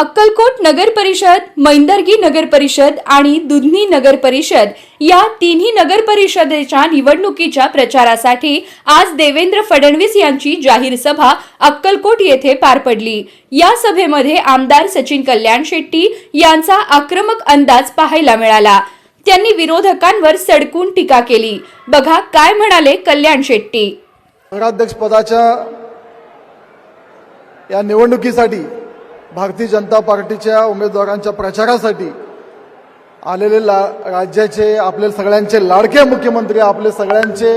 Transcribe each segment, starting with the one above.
अक्कलकोट नगर परिषद मैंदर्गी नगर परिषद आणि दुधनी नगर परिषद या तिन्ही नगर परिषदेच्या निवडणुकीच्या प्रचारासाठी आज देवेंद्र फडणवीस यांची जाहीर सभा अक्कलकोट येथे पार पडली. या सभेमध्ये आमदार सचिन कल्याण शेट्टी यांचा आक्रमक अंदाज पाहायला मिळाला. त्यांनी विरोधकांवर सडकून टीका केली. बघा काय म्हणाले कल्याण शेट्टी. नगराध्यक्षपदाच्या या निवडणुकीसाठी भारतीय जनता पार्टीच्या उमेदवारांच्या प्रचारासाठी आलेले ला राज्याचे आपले सगळ्यांचे लाडके मुख्यमंत्री आपले सगळ्यांचे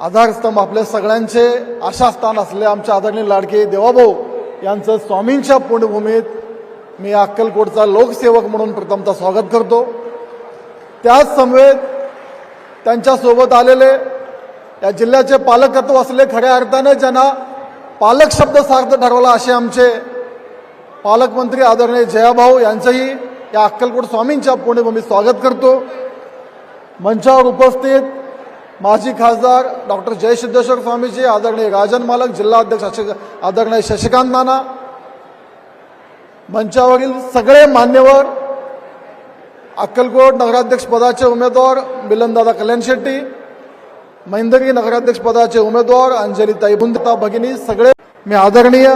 आधारस्तंभ आपल्या सगळ्यांचे आशास्थान असले आमचे आदरणीय लाडके देवाभाऊ यांचं स्वामींच्या पुण्यभूमीत मी अक्कलकोटचा लोकसेवक म्हणून प्रथमतः स्वागत करतो. त्याच समवेत त्यांच्यासोबत आलेले या जिल्ह्याचे पालकत्व असले खऱ्या अर्थाने ज्यांना पालक शब्द सार्थ ठरवला असे आमचे पालकमंत्री आदरणीय जयाभाऊ यांचंही या अक्कलकोट स्वामींच्या पुण्यभूमीत स्वागत करतो. मंचावर उपस्थित माजी खासदार डॉक्टर जयसिद्धेश्वर स्वामीजी आदरणीय राजन मालक जिल्हा अध्यक्ष आदरणीय शशिकांत नाना मंचावरील सगळे मान्यवर अक्कलकोट नगराध्यक्ष पदाचे उमेदवार मिलनदादा कल्याण शेट्टी मैंदगी नगराध्यक्ष पदाचे उमेदवार अंजलीताई बुंदता भगिनी सगळे मी आदरणीय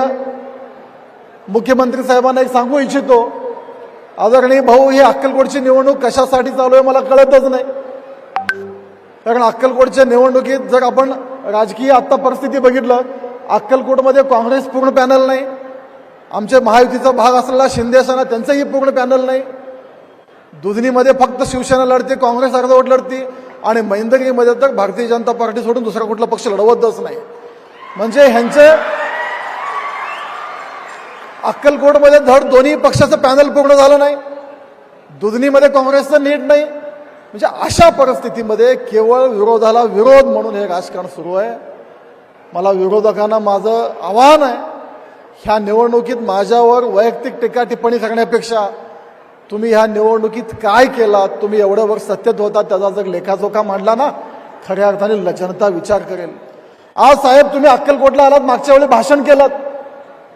मुख्यमंत्री साहेबांना एक सांगू इच्छितो. आदरणीय भाऊ ही अक्कलकोटची निवडणूक कशासाठी चालू आहे मला कळतच नाही. कारण अक्कलकोटच्या निवडणुकीत जर आपण राजकीय आत्ता परिस्थिती बघितलं अक्कलकोटमध्ये काँग्रेस पूर्ण पॅनल नाही. आमच्या महायुतीचा भाग असलेला शिंदे सेना त्यांचंही पूर्ण पॅनल नाही. दुधनीमध्ये फक्त शिवसेना लढते काँग्रेस अर्धवट लढते. आणि मैंदगिरीमध्ये तर भारतीय जनता पार्टी सोडून दुसरा कुठला पक्ष लढवतच नाही. म्हणजे ह्यांचे अक्कलकोटमध्ये धड दोन्ही पक्षाचं पॅनल पूर्ण झालं नाही. दुधनीमध्ये काँग्रेसचं नीट नाही. म्हणजे अशा परिस्थितीमध्ये केवळ विरोधाला विरोध म्हणून हे राजकारण सुरू आहे. मला विरोधकांना माझं आव्हान आहे ह्या निवडणुकीत माझ्यावर वैयक्तिक टीका टिप्पणी करण्यापेक्षा तुम्ही ह्या निवडणुकीत काय केलात? तुम्ही एवढं वर्ष सत्तेत होता त्याचा जर लेखाजोखा मांडला ना खऱ्या अर्थाने लचनता जनता विचार करेल. आज साहेब तुम्ही अक्कलकोटला आलात मागच्या वेळी भाषण केलं.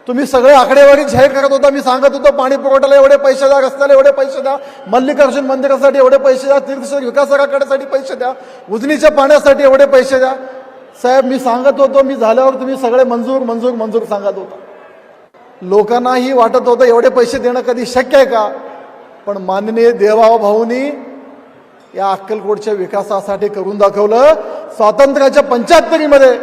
तुम्ही सगळे आकडेवारी जाहीर करत होता मी सांगत होतो पाणी पुरवठ्याला एवढे पैसे द्या रस्त्याला एवढे पैसे द्या मल्लिकार्जुन मंदिरासाठी एवढे पैसे द्या तीर्थक्षेत्र विकास पैसे द्या उजनीच्या पाण्यासाठी एवढे पैसे द्या. साहेब मी सांगत होतो मी झाल्यावर तुम्ही सगळे मंजूर मंजूर मंजूर सांगत होता. लोकांनाही वाटत होतं एवढे पैसे देणं कधी शक्य आहे का? पण माननीय देवाभाऊनी भाऊनी या अक्कलकोटच्या विकासासाठी करून दाखवलं. स्वातंत्र्याच्या पंच्याहत्तरीमध्ये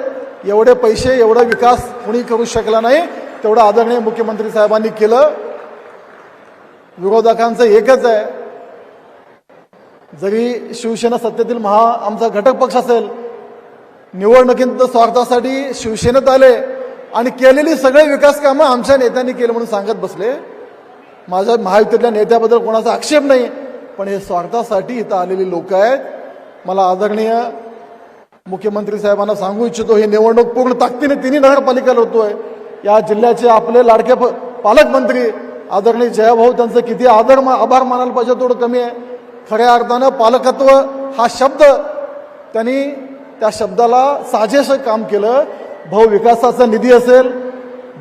एवढे पैसे एवढा विकास कुणी करू शकला नाही तेवढं आदरणीय मुख्यमंत्री साहेबांनी केलं. विरोधकांचं एकच आहे जरी शिवसेना सत्तेतील महा आमचा घटक पक्ष असेल निवडणुकीनंतर स्वार्थासाठी शिवसेनेत आले आणि केलेली सगळे विकास कामं आमच्या नेत्यांनी केले म्हणून सांगत बसले. माझ्या महायुतीतल्या नेत्याबद्दल कोणाचा आक्षेप नाही पण हे स्वार्थासाठी इथं आलेली लोक आहेत. मला आदरणीय मुख्यमंत्री साहेबांना सांगू इच्छितो ही निवडणूक पूर्ण ताकदीने तिन्ही नगरपालिका लढतोय या जिल्ह्याचे आपले लाडके प- पालकमंत्री आदरणीय जयाभाऊ त्यांचं किती आदर मा- आभार मानायला पाहिजे तेवढं कमी आहे. खऱ्या अर्थानं पालकत्व हा शब्द त्यांनी त्या शब्दाला साजेसं काम केलं. भाऊ विकासाचा निधी असेल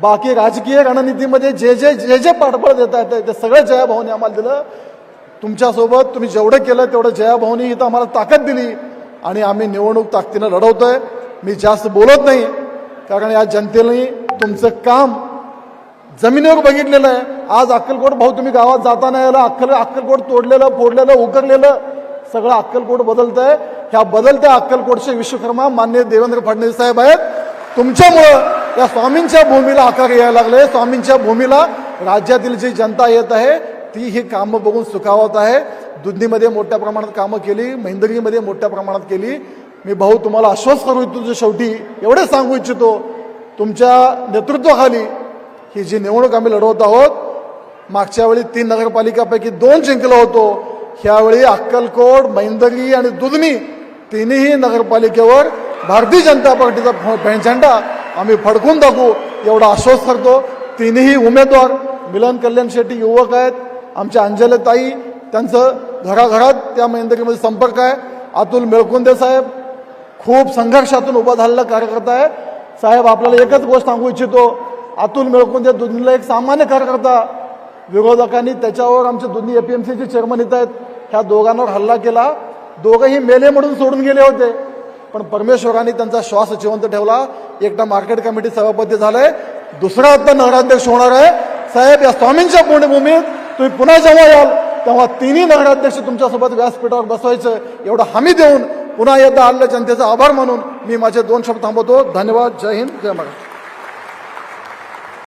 बाकी राजकीय रणनीतीमध्ये जे जे जे जे पाठबळ देता येतं ते सगळं जयाभाऊने आम्हाला दिलं. तुमच्यासोबत तुम्ही जेवढं केलं तेवढं जयाभाऊनी इथं आम्हाला ताकद दिली आणि आम्ही निवडणूक ताकदीनं लढवतोय. मी जास्त बोलत नाही कारण या जनतेने तुमचं काम जमिनीवर बघितलेलं आहे. आज अक्कलकोट भाऊ तुम्ही गावात जाताना याला अक्कल अक्कलकोट तोडलेलं फोडलेलं उकरलेलं सगळं अक्कलकोट बदलत आहे ह्या बदलत्या अक्कलकोटचे विश्वकर्मा मान्य देवेंद्र फडणवीस साहेब आहेत. तुमच्यामुळं या स्वामींच्या भूमीला आकार यायला लागले. स्वामींच्या भूमीला राज्यातील जी जनता येत आहे ती ही कामं बघून सुखावत आहे. दुधनीमध्ये मोठ्या प्रमाणात कामं केली महिंदगीमध्ये मोठ्या प्रमाणात केली. मी भाऊ तुम्हाला आश्वास करू इच्छितो शेवटी एवढे सांगू इच्छितो तुमच्या नेतृत्वाखाली ही जी निवडणूक आम्ही लढवत आहोत मागच्या वेळी तीन नगरपालिकापैकी दोन जिंकलो होतो. ह्यावेळी अक्कलकोट मैंदगी आणि दुधनी तिन्ही नगरपालिकेवर भारतीय जनता पार्टीचा फ- झेंडा आम्ही फडकून दाखवू. एवढा आश्वास करतो तिन्ही उमेदवार मिलन कल्याण शेट्टी युवक आहेत आमच्या अंजलताई त्यांचं घराघरात त्या मैंदगीमध्ये संपर्क आहे. अतुल मेळकुंदे साहेब खूप संघर्षातून उभा झालेला कार्यकर्ता आहे. साहेब आपल्याला एकच गोष्ट सांगू इच्छितो. अतुल मेळकुंदे दुधनीला एक सामान्य कार्यकर्ता विरोधकांनी त्याच्यावर आमचे दोन्ही एपीएमसीचे चेअरमन येत आहेत. ह्या दोघांवर हल्ला केला. दोघंही मेले म्हणून सोडून गेले होते. पण परमेश्वरांनी त्यांचा श्वास जिवंत ठेवला. एकदा मार्केट कमिटी सभापती झालाय दुसरा आता नगराध्यक्ष होणार आहे. साहेब या स्वामींच्या पुण्यभूमीत तुम्ही पुन्हा जेव्हा याल तेव्हा तिन्ही नगराध्यक्ष तुमच्यासोबत व्यासपीठावर बसवायचं. एवढं हमी देऊन पुन्हा एकदा आलेल्या जनतेचा आभार मानून मी माझे दोन शब्द थांबवतो. धन्यवाद. जय हिंद. जय महाराष्ट्र.